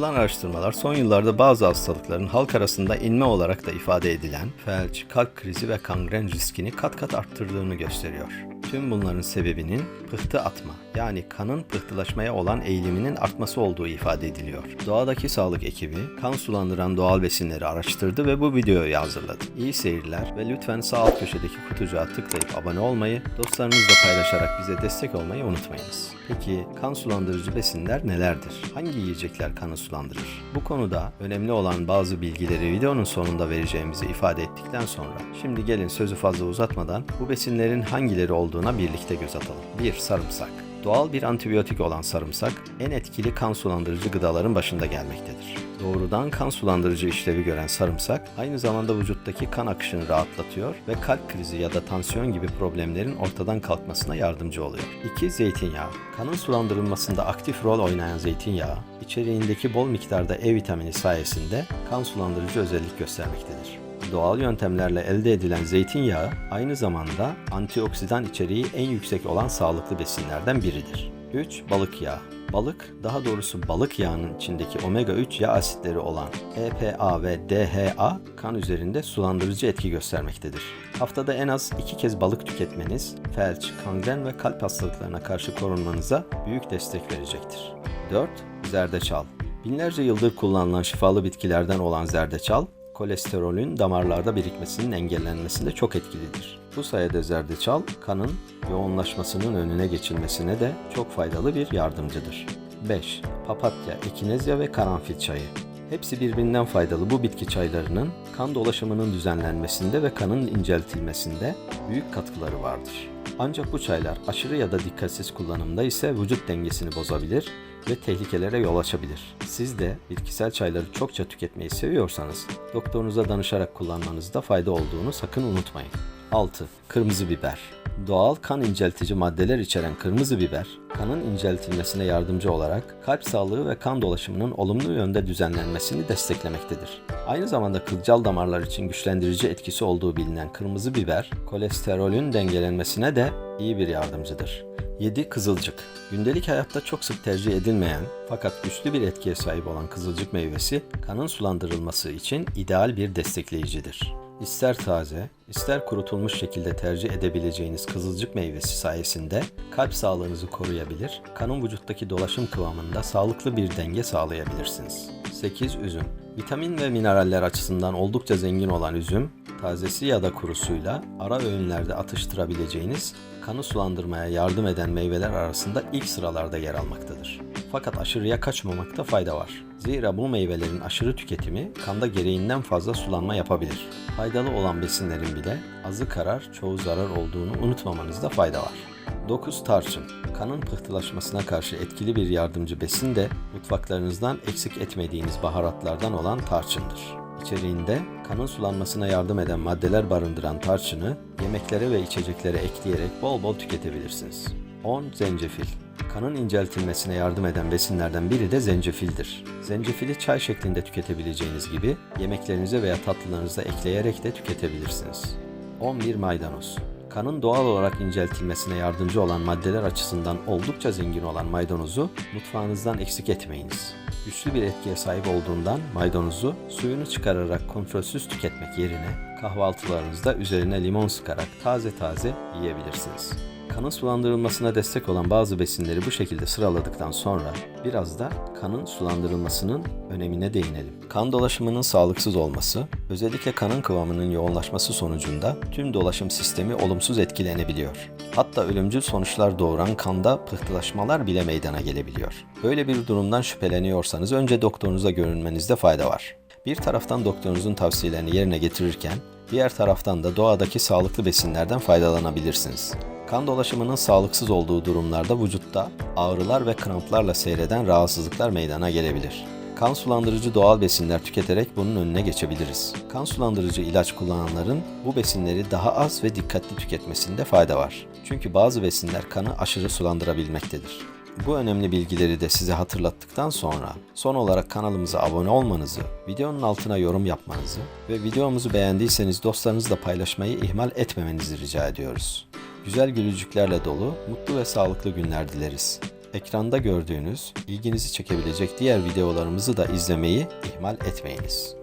Yapılan araştırmalar son yıllarda bazı hastalıkların halk arasında inme olarak da ifade edilen felç, kalp krizi ve kangren riskini kat kat arttırdığını gösteriyor. Tüm bunların sebebinin pıhtı atma yani kanın pıhtılaşmaya olan eğiliminin artması olduğu ifade ediliyor. Doğadaki sağlık ekibi kan sulandıran doğal besinleri araştırdı ve bu videoyu hazırladı. İyi seyirler ve lütfen sağ alt köşedeki kutucuğa tıklayıp abone olmayı, dostlarınızla paylaşarak bize destek olmayı unutmayınız. Peki kan sulandırıcı besinler nelerdir? Hangi yiyecekler kanı sulandırır? Bu konuda önemli olan bazı bilgileri videonun sonunda vereceğimizi ifade ettikten sonra şimdi gelin sözü fazla uzatmadan bu besinlerin hangileri olduğuna birlikte göz atalım. 1. Sarımsak Doğal bir antibiyotik olan sarımsak en etkili kan sulandırıcı gıdaların başında gelmektedir. Doğrudan kan sulandırıcı işlevi gören sarımsak aynı zamanda vücuttaki kan akışını rahatlatıyor ve kalp krizi ya da tansiyon gibi problemlerin ortadan kalkmasına yardımcı oluyor. 2. Zeytinyağı Kanın sulandırılmasında aktif rol oynayan zeytinyağı, içeriğindeki bol miktarda E vitamini sayesinde kan sulandırıcı özellik göstermektedir doğal yöntemlerle elde edilen zeytinyağı aynı zamanda antioksidan içeriği en yüksek olan sağlıklı besinlerden biridir. 3. Balık yağı Balık, daha doğrusu balık yağının içindeki omega 3 yağ asitleri olan EPA ve DHA kan üzerinde sulandırıcı etki göstermektedir. Haftada en az 2 kez balık tüketmeniz, felç, kangren ve kalp hastalıklarına karşı korunmanıza büyük destek verecektir. 4. Zerdeçal Binlerce yıldır kullanılan şifalı bitkilerden olan zerdeçal, kolesterolün damarlarda birikmesinin engellenmesinde çok etkilidir. Bu sayede zerdeçal kanın yoğunlaşmasının önüne geçilmesine de çok faydalı bir yardımcıdır. 5. Papatya, ekinezya ve karanfil çayı. Hepsi birbirinden faydalı bu bitki çaylarının kan dolaşımının düzenlenmesinde ve kanın inceltilmesinde büyük katkıları vardır. Ancak bu çaylar aşırı ya da dikkatsiz kullanımda ise vücut dengesini bozabilir ve tehlikelere yol açabilir. Siz de bitkisel çayları çokça tüketmeyi seviyorsanız doktorunuza danışarak kullanmanızda fayda olduğunu sakın unutmayın. 6. Kırmızı biber Doğal kan inceltici maddeler içeren kırmızı biber, kanın inceltilmesine yardımcı olarak kalp sağlığı ve kan dolaşımının olumlu yönde düzenlenmesini desteklemektedir. Aynı zamanda kılcal damarlar için güçlendirici etkisi olduğu bilinen kırmızı biber, kolesterolün dengelenmesine de iyi bir yardımcıdır. 7. Kızılcık Gündelik hayatta çok sık tercih edilmeyen fakat güçlü bir etkiye sahip olan kızılcık meyvesi kanın sulandırılması için ideal bir destekleyicidir. İster taze, ister kurutulmuş şekilde tercih edebileceğiniz kızılcık meyvesi sayesinde kalp sağlığınızı koruyabilir, kanın vücuttaki dolaşım kıvamında sağlıklı bir denge sağlayabilirsiniz. 8. Üzüm Vitamin ve mineraller açısından oldukça zengin olan üzüm, tazesi ya da kurusuyla ara öğünlerde atıştırabileceğiniz, kanı sulandırmaya yardım eden meyveler arasında ilk sıralarda yer almaktadır. Fakat aşırıya kaçmamakta fayda var. Zira bu meyvelerin aşırı tüketimi kanda gereğinden fazla sulanma yapabilir. Faydalı olan besinlerin bile azı karar çoğu zarar olduğunu unutmamanızda fayda var. 9. Tarçın Kanın pıhtılaşmasına karşı etkili bir yardımcı besin de mutfaklarınızdan eksik etmediğiniz baharatlardan olan tarçındır. İçeriğinde kanın sulanmasına yardım eden maddeler barındıran tarçını yemeklere ve içeceklere ekleyerek bol bol tüketebilirsiniz. 10. Zencefil Kanın inceltilmesine yardım eden besinlerden biri de zencefildir. Zencefili çay şeklinde tüketebileceğiniz gibi yemeklerinize veya tatlılarınıza ekleyerek de tüketebilirsiniz. 11 maydanoz. Kanın doğal olarak inceltilmesine yardımcı olan maddeler açısından oldukça zengin olan maydanozu mutfağınızdan eksik etmeyiniz. Güçlü bir etkiye sahip olduğundan maydanozu suyunu çıkararak kontrolsüz tüketmek yerine kahvaltılarınızda üzerine limon sıkarak taze taze yiyebilirsiniz. Kanın sulandırılmasına destek olan bazı besinleri bu şekilde sıraladıktan sonra biraz da kanın sulandırılmasının önemine değinelim. Kan dolaşımının sağlıksız olması, özellikle kanın kıvamının yoğunlaşması sonucunda tüm dolaşım sistemi olumsuz etkilenebiliyor. Hatta ölümcül sonuçlar doğuran kanda pıhtılaşmalar bile meydana gelebiliyor. Böyle bir durumdan şüpheleniyorsanız önce doktorunuza görünmenizde fayda var. Bir taraftan doktorunuzun tavsiyelerini yerine getirirken, diğer taraftan da doğadaki sağlıklı besinlerden faydalanabilirsiniz. Kan dolaşımının sağlıksız olduğu durumlarda vücutta ağrılar ve kramplarla seyreden rahatsızlıklar meydana gelebilir. Kan sulandırıcı doğal besinler tüketerek bunun önüne geçebiliriz. Kan sulandırıcı ilaç kullananların bu besinleri daha az ve dikkatli tüketmesinde fayda var. Çünkü bazı besinler kanı aşırı sulandırabilmektedir. Bu önemli bilgileri de size hatırlattıktan sonra son olarak kanalımıza abone olmanızı, videonun altına yorum yapmanızı ve videomuzu beğendiyseniz dostlarınızla paylaşmayı ihmal etmemenizi rica ediyoruz. Güzel gülücüklerle dolu, mutlu ve sağlıklı günler dileriz. Ekranda gördüğünüz ilginizi çekebilecek diğer videolarımızı da izlemeyi ihmal etmeyiniz.